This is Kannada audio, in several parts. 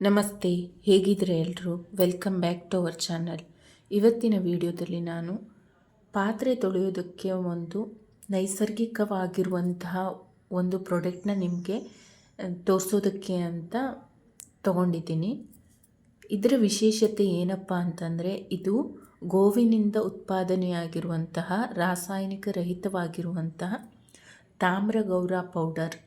ನಮಸ್ತೆ ಹೇಗಿದ್ರೆ ಎಲ್ಲರೂ welcome back to our channel ಇವತ್ತಿನ ವಿಡಿಯೋದಲ್ಲಿ ನಾನು ಪಾತ್ರೆ ತೊಳೆಯೋದಕ್ಕೆ ಒಂದು ನೈಸರ್ಗಿಕವಾಗಿರುವಂತಹ ಒಂದು ಪ್ರಾಡಕ್ಟ್ನ ನಿಮಗೆ ತೋರಿಸೋದಕ್ಕೆ ಅಂತ ತಗೊಂಡಿದ್ದೀನಿ. ಇದರ ವಿಶೇಷತೆ ಏನಪ್ಪ ಅಂತಂದರೆ, ಇದು ಗೋವಿನಿಂದ ಉತ್ಪಾದನೆಯಾಗಿರುವಂತಹ ರಾಸಾಯನಿಕ ರಹಿತವಾಗಿರುವಂತಹ ತಾಮ್ರಗೌರ ಪೌಡರ್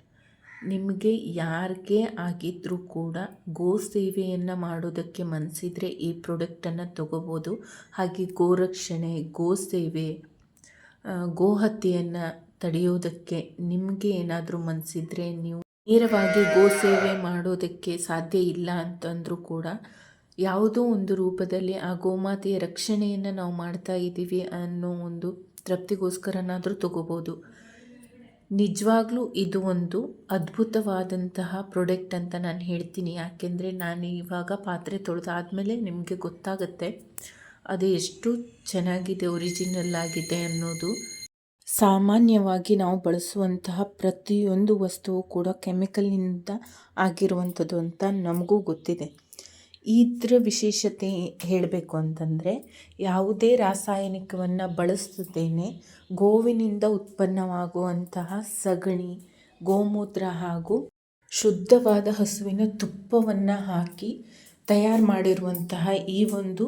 ನಿಮಗೆ ಯಾರಿಗೆ ಆಗಿದ್ದರೂ ಕೂಡ ಗೋ ಸೇವೆಯನ್ನು ಮಾಡೋದಕ್ಕೆ ಮನಸ್ಸಿದ್ರೆ ಈ ಪ್ರಾಡಕ್ಟನ್ನು ತಗೋಬೋದು. ಹಾಗೆ ಗೋರಕ್ಷಣೆ ಗೋ ಸೇವೆ ಗೋಹತ್ಯೆಯನ್ನು ತಡೆಯೋದಕ್ಕೆ ನಿಮಗೆ ಏನಾದರೂ ಮನಸ್ಸಿದ್ರೆ ನೀವು ನೇರವಾಗಿ ಗೋ ಸೇವೆ ಮಾಡೋದಕ್ಕೆ ಸಾಧ್ಯ ಇಲ್ಲ ಅಂತಂದರೂ ಕೂಡ ಯಾವುದೋ ಒಂದು ರೂಪದಲ್ಲಿ ಆ ಗೋಮಾತೆಯ ರಕ್ಷಣೆಯನ್ನು ನಾವು ಮಾಡ್ತಾ ಇದ್ದೀವಿ ಅನ್ನೋ ಒಂದು ತೃಪ್ತಿಗೋಸ್ಕರನಾದರೂ ತಗೋಬೋದು. ನಿಜವಾಗ್ಲೂ ಇದು ಒಂದು ಅದ್ಭುತವಾದಂತಹ ಪ್ರಾಡಕ್ಟ್ ಅಂತ ನಾನು ಹೇಳ್ತೀನಿ. ಯಾಕೆಂದರೆ ನಾನು ಇವಾಗ ಪಾತ್ರೆ ತೊಳೆದಾದಮೇಲೆ ನಿಮಗೆ ಗೊತ್ತಾಗುತ್ತೆ ಅದು ಎಷ್ಟು ಚೆನ್ನಾಗಿದೆ ಒರಿಜಿನಲ್ ಆಗಿದೆ ಅನ್ನೋದು. ಸಾಮಾನ್ಯವಾಗಿ ನಾವು ಬಳಸುವಂತಹ ಪ್ರತಿಯೊಂದು ವಸ್ತುವು ಕೂಡ ಕೆಮಿಕಲ್ನಿಂದ ಆಗಿರುವಂಥದ್ದು ಅಂತ ನಮಗೂ ಗೊತ್ತಿದೆ. ಇದರ ವಿಶೇಷತೆ ಹೇಳಬೇಕು ಅಂತಂದರೆ, ಯಾವುದೇ ರಾಸಾಯನಿಕವನ್ನು ಬಳಸದೇನೆ ಗೋವಿನಿಂದ ಉತ್ಪನ್ನವಾಗುವಂತಹ ಸಗಣಿ, ಗೋಮೂತ್ರ ಹಾಗೂ ಶುದ್ಧವಾದ ಹಸುವಿನ ತುಪ್ಪವನ್ನು ಹಾಕಿ ತಯಾರು ಮಾಡಿರುವಂತಹ ಈ ಒಂದು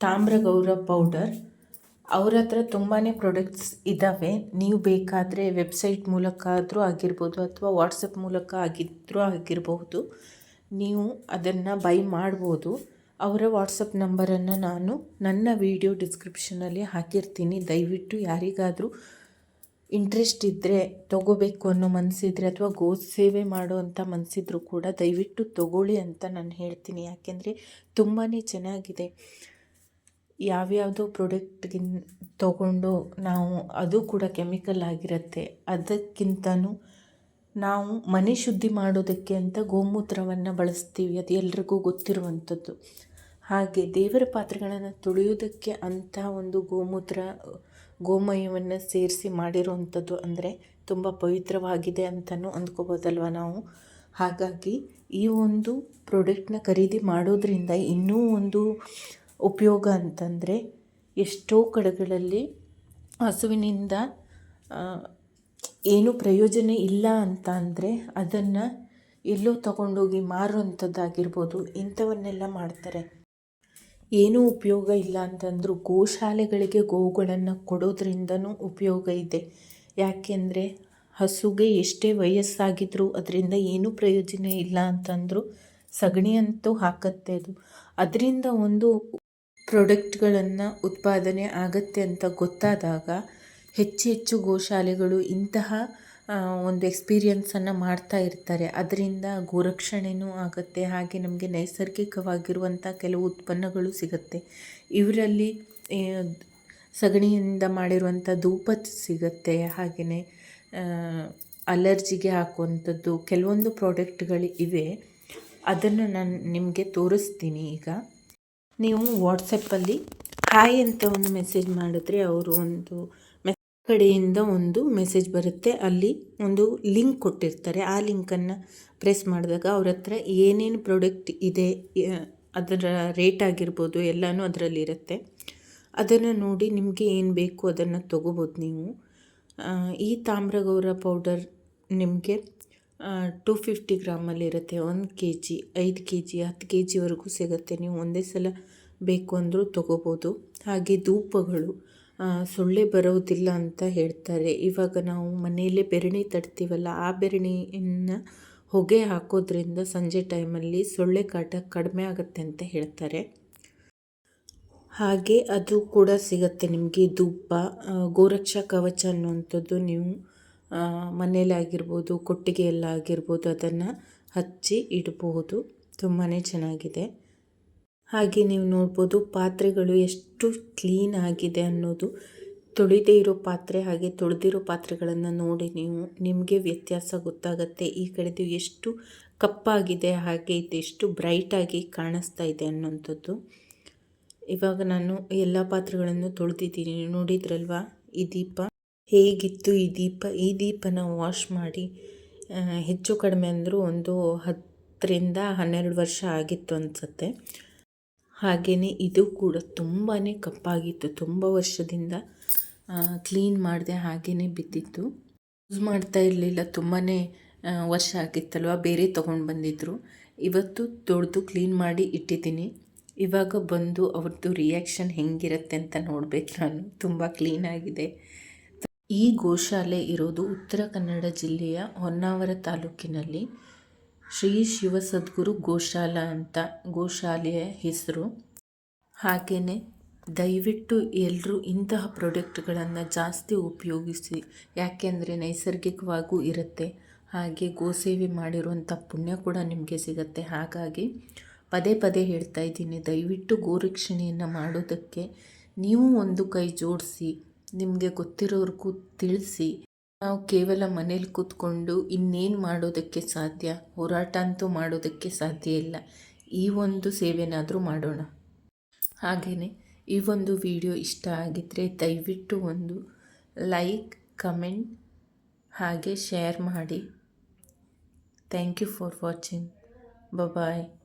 ತಾಮ್ರಗೌರ ಪೌಡರ್ ಅವ್ರ ಹತ್ರ ತುಂಬಾ ಪ್ರಾಡಕ್ಟ್ಸ್ ಇದ್ದಾವೆ ನೀವು ಬೇಕಾದರೆ ವೆಬ್ಸೈಟ್ ಮೂಲಕ ಆದರೂ ಆಗಿರ್ಬೋದು ಅಥವಾ ವಾಟ್ಸಪ್ ಮೂಲಕ ಆಗಿದ್ದರೂ ಆಗಿರಬಹುದು ನೀವು ಅದನ್ನು ಬೈ ಮಾಡ್ಬೋದು. ಅವರ ವಾಟ್ಸಪ್ ನಂಬರನ್ನು ನಾನು ನನ್ನ ವಿಡಿಯೋ ಡಿಸ್ಕ್ರಿಪ್ಷನಲ್ಲಿ ಹಾಕಿರ್ತೀನಿ. ದಯವಿಟ್ಟು ಯಾರಿಗಾದರೂ ಇಂಟ್ರೆಸ್ಟ್ ಇದ್ದರೆ ತೊಗೋಬೇಕು ಅನ್ನೋ ಮನಸ್ಸಿದ್ರೆ ಅಥವಾ ಗೋ ಸೇವೆ ಮಾಡುವಂಥ ಮನಸ್ಸಿದ್ರು ಕೂಡ ದಯವಿಟ್ಟು ತಗೊಳ್ಳಿ ಅಂತ ನಾನು ಹೇಳ್ತೀನಿ. ಯಾಕೆಂದರೆ ತುಂಬಾ ಚೆನ್ನಾಗಿದೆ. ಯಾವ್ಯಾವುದೋ ಪ್ರಾಡಕ್ಟ್ಗಿನ್ ತಗೊಂಡು ನಾವು ಅದು ಕೂಡ ಕೆಮಿಕಲ್ ಆಗಿರುತ್ತೆ. ಅದಕ್ಕಿಂತನೂ ನಾವು ಮನೆ ಶುದ್ಧಿ ಮಾಡೋದಕ್ಕೆ ಅಂತ ಗೋಮೂತ್ರವನ್ನು ಬಳಸ್ತೀವಿ. ಅದು ಎಲ್ರಿಗೂ ಗೊತ್ತಿರುವಂಥದ್ದು. ಹಾಗೆ ದೇವರ ಪಾತ್ರೆಗಳನ್ನು ತೊಳೆಯೋದಕ್ಕೆ ಅಂತ ಒಂದು ಗೋಮೂತ್ರ, ಗೋಮಯವನ್ನು ಸೇರಿಸಿ ಮಾಡಿರುವಂಥದ್ದು ಅಂದರೆ ತುಂಬ ಪವಿತ್ರವಾಗಿದೆ ಅಂತಲೂ ಅಂದ್ಕೋಬೋದಲ್ವ ನಾವು? ಹಾಗಾಗಿ ಈ ಒಂದು ಪ್ರಾಡಕ್ಟ್ನ ಖರೀದಿ ಮಾಡೋದ್ರಿಂದ ಇನ್ನೂ ಒಂದು ಉಪಯೋಗ ಅಂತಂದರೆ ಎಷ್ಟೋ ಕಡೆಗಳಲ್ಲಿ ಹಸುವಿನಿಂದ ಏನು ಪ್ರಯೋಜನ ಇಲ್ಲ ಅಂತ ಅಂದರೆ ಅದನ್ನು ಎಲ್ಲೋ ತಗೊಂಡೋಗಿ ಮಾರುವಂಥದ್ದಾಗಿರ್ಬೋದು ಇಂಥವನ್ನೆಲ್ಲ ಮಾಡ್ತಾರೆ. ಏನೂ ಉಪಯೋಗ ಇಲ್ಲ ಅಂತಂದರೂ ಗೋಶಾಲೆಗಳಿಗೆ ಗೋವುಗಳನ್ನು ಕೊಡೋದ್ರಿಂದನೂ ಉಪಯೋಗ ಇದೆ. ಯಾಕೆಂದರೆ ಹಸುಗೆ ಎಷ್ಟೇ ವಯಸ್ಸಾಗಿದ್ದರೂ ಅದರಿಂದ ಏನೂ ಪ್ರಯೋಜನ ಇಲ್ಲ ಅಂತಂದರೂ ಸಗಣಿ ಅಂತೂ ಹಾಕತ್ತೆ ಅದು. ಅದರಿಂದ ಒಂದು ಪ್ರಾಡಕ್ಟ್ಗಳನ್ನು ಉತ್ಪಾದನೆ ಆಗತ್ತೆ ಅಂತ ಗೊತ್ತಾದಾಗ ಹೆಚ್ಚು ಹೆಚ್ಚು ಗೋಶಾಲೆಗಳು ಇಂತಹ ಒಂದು ಎಕ್ಸ್ಪೀರಿಯನ್ಸನ್ನು ಮಾಡ್ತಾ ಇರ್ತಾರೆ. ಅದರಿಂದ ಗೋರಕ್ಷಣೆಯೂ ಆಗುತ್ತೆ. ಹಾಗೆ ನಮಗೆ ನೈಸರ್ಗಿಕವಾಗಿರುವಂಥ ಕೆಲವು ಉತ್ಪನ್ನಗಳು ಸಿಗುತ್ತೆ. ಇವರಲ್ಲಿ ಸಗಣಿಯಿಂದ ಮಾಡಿರುವಂಥ ಧೂಪ ಸಿಗುತ್ತೆ. ಹಾಗೆಯೇ ಅಲರ್ಜಿಗೆ ಹಾಕುವಂಥದ್ದು ಕೆಲವೊಂದು ಪ್ರಾಡಕ್ಟ್ಗಳು ಇವೆ. ಅದನ್ನು ನಾನು ನಿಮಗೆ ತೋರಿಸ್ತೀನಿ ಈಗ. ನೀವು ವಾಟ್ಸಪ್ಪಲ್ಲಿ ಹಾಯ್ ಅಂತ ಒಂದು ಮೆಸೇಜ್ ಮಾಡಿದ್ರೆ ಅವರು ಒಂದು ಕಡೆಯಿಂದ ಒಂದು ಮೆಸೇಜ್ ಬರುತ್ತೆ. ಅಲ್ಲಿ ಒಂದು ಲಿಂಕ್ ಕೊಟ್ಟಿರ್ತಾರೆ. ಆ ಲಿಂಕನ್ನು ಪ್ರೆಸ್ ಮಾಡಿದಾಗ ಅವ್ರ ಹತ್ರ ಏನೇನು ಪ್ರಾಡಕ್ಟ್ ಇದೆ ಅದರ ರೇಟ್ ಆಗಿರ್ಬೋದು ಎಲ್ಲನೂ ಅದರಲ್ಲಿರುತ್ತೆ ಅದನ್ನು ನೋಡಿ ನಿಮಗೆ ಏನು ಬೇಕು ಅದನ್ನು ತೊಗೋಬೋದು ನೀವು. ಈ ತಾಮ್ರಗೌರ ಪೌಡರ್ ನಿಮಗೆ ಟು ಫಿಫ್ಟಿ ಗ್ರಾಮಲ್ಲಿರುತ್ತೆ ಒಂದು ಕೆ ಜಿ ಐದು ಕೆ ಜಿ ಹತ್ತು ಕೆ ಜಿವರೆಗೂ ಸಿಗುತ್ತೆ. ನೀವು ಒಂದೇ ಸಲ ಬೇಕು ಅಂದರೂ ತೊಗೋಬೋದು. ಹಾಗೆ ಧೂಪಗಳು. ಸೊಳ್ಳೆ ಬರೋದಿಲ್ಲ ಅಂತ ಹೇಳ್ತಾರೆ. ಇವಾಗ ನಾವು ಮನೆಯಲ್ಲೇ ಬೆರಣಿ ತಡ್ತೀವಲ್ಲ ಆ ಬೆರಣಿಯನ್ನು ಹೊಗೆ ಹಾಕೋದ್ರಿಂದ ಸಂಜೆ ಟೈಮಲ್ಲಿ ಸೊಳ್ಳೆ ಕಾಟ ಕಡಿಮೆ ಆಗುತ್ತೆ ಅಂತ ಹೇಳ್ತಾರೆ. ಹಾಗೆ ಅದು ಕೂಡ ಸಿಗುತ್ತೆ ನಿಮಗೆ, ಧೂಪ ಗೋರಕ್ಷಾ ಕವಚ ಅನ್ನುವಂಥದ್ದು ನೀವು ಮನೆಯಲ್ಲೇ ಆಗಿರ್ಬೋದು, ಕೊಟ್ಟಿಗೆಯಲ್ಲಾಗಿರ್ಬೋದು, ಅದನ್ನು ಹಚ್ಚಿ ಇಡಬಹುದು. ತುಂಬಾ ಚೆನ್ನಾಗಿದೆ. ಹಾಗೆ ನೀವು ನೋಡ್ಬೋದು ಪಾತ್ರೆಗಳು ಎಷ್ಟು ಕ್ಲೀನ್ ಆಗಿದೆ ಅನ್ನೋದು. ತೊಳೆದೇ ಇರೋ ಪಾತ್ರೆ ಹಾಗೆ ತೊಳೆದಿರೋ ಪಾತ್ರೆಗಳನ್ನು ನೋಡಿ ನೀವು, ನಿಮಗೆ ವ್ಯತ್ಯಾಸ ಗೊತ್ತಾಗುತ್ತೆ. ಈ ಕಡೆದು ಎಷ್ಟು ಕಪ್ಪಾಗಿದೆ, ಹಾಗೆ ಇದು ಎಷ್ಟು ಬ್ರೈಟಾಗಿ ಕಾಣಿಸ್ತಾ ಇದೆ ಅನ್ನೋಂಥದ್ದು. ಇವಾಗ ನಾನು ಎಲ್ಲ ಪಾತ್ರೆಗಳನ್ನು ತೊಳೆದಿದ್ದೀನಿ. ನೋಡಿದ್ರಲ್ವಾ? ಈ ದೀಪ. ಹೇಗಿತ್ತು ಈ ದೀಪ? ಈ ದೀಪನ ವಾಶ್ ಮಾಡಿ ಹೆಚ್ಚು ಕಡಿಮೆ ಅಂದರೂ ಒಂದು ಹತ್ತು ಹತ್ತರಿಂದ ಹನ್ನೆರಡು ವರ್ಷ ಆಗಿತ್ತು ಅನಿಸುತ್ತೆ. ಹಾಗೆಯೇ ಇದು ಕೂಡ ತುಂಬಾ ಕಪ್ಪಾಗಿತ್ತು. ತುಂಬ ವರ್ಷದಿಂದ ಕ್ಲೀನ್ ಮಾಡಿದೆ ಹಾಗೆಯೇ ಬಿದ್ದಿತ್ತು. ಯೂಸ್ ಮಾಡ್ತಾ ಇರಲಿಲ್ಲ ತುಂಬಾ ವರ್ಷ ಆಗಿತ್ತಲ್ವ? ಬೇರೆ ತೊಗೊಂಡು ಬಂದಿದ್ದರು ಇವತ್ತು ತೊಳೆದು ಕ್ಲೀನ್ ಮಾಡಿ ಇಟ್ಟಿದ್ದೀನಿ. ಇವಾಗ ಬಂದು ಅವ್ರದ್ದು ರಿಯಾಕ್ಷನ್ ಹೆಂಗಿರುತ್ತೆ ಅಂತ ನೋಡಬೇಕು ನಾನು. ತುಂಬ ಕ್ಲೀನಾಗಿದೆ ಈ ಗೋಶಾಲೆ ಇರೋದು ಉತ್ತರ ಕನ್ನಡ ಜಿಲ್ಲೆಯ ಹೊನ್ನಾವರ ತಾಲೂಕಿನಲ್ಲಿ. ಶ್ರೀ ಶಿವಸದ್ಗುರು ಗೋಶಾಲ ಅಂತ ಗೋಶಾಲೆಯ ಹೆಸರು. ಹಾಗೆಯೇ ದಯವಿಟ್ಟು ಎಲ್ಲರೂ ಇಂತಹ ಪ್ರಾಡಕ್ಟ್ಗಳನ್ನು ಜಾಸ್ತಿ ಉಪಯೋಗಿಸಿ, ಯಾಕೆಂದರೆ ನೈಸರ್ಗಿಕವಾಗೂ ಇರುತ್ತೆ. ಹಾಗೆ ಗೋಸೇವೆ ಮಾಡಿರುವಂಥ ಪುಣ್ಯ ಕೂಡ ನಿಮಗೆ ಸಿಗುತ್ತೆ. ಹಾಗಾಗಿ ಪದೇ ಪದೇ ಹೇಳ್ತಾ ಇದ್ದೀನಿ, ದಯವಿಟ್ಟು ಗೋರಕ್ಷಣೆಯನ್ನು ಮಾಡೋದಕ್ಕೆ ನೀವು ಒಂದು ಕೈ ಜೋಡಿಸಿ, ನಿಮಗೆ ಗೊತ್ತಿರೋರ್ಗೂ ತಿಳಿಸಿ. ನಾವು ಕೇವಲ ಮನೇಲಿ ಕೂತ್ಕೊಂಡು ಇನ್ನೇನು ಮಾಡೋದಕ್ಕೆ ಸಾಧ್ಯ? ಹೋರಾಟ ಅಂತೂ ಮಾಡೋದಕ್ಕೆ ಸಾಧ್ಯ ಇಲ್ಲ. ಈ ಒಂದು ಸೇವೆನಾದರೂ ಮಾಡೋಣ. ಹಾಗೆಯೇ ಈ ಒಂದು ವಿಡಿಯೋ ಇಷ್ಟ ಆಗಿದ್ದರೆ ದಯವಿಟ್ಟು ಒಂದು ಲೈಕ್, ಕಮೆಂಟ್, ಹಾಗೆ ಶೇರ್ ಮಾಡಿ. Thank you for watching. Bye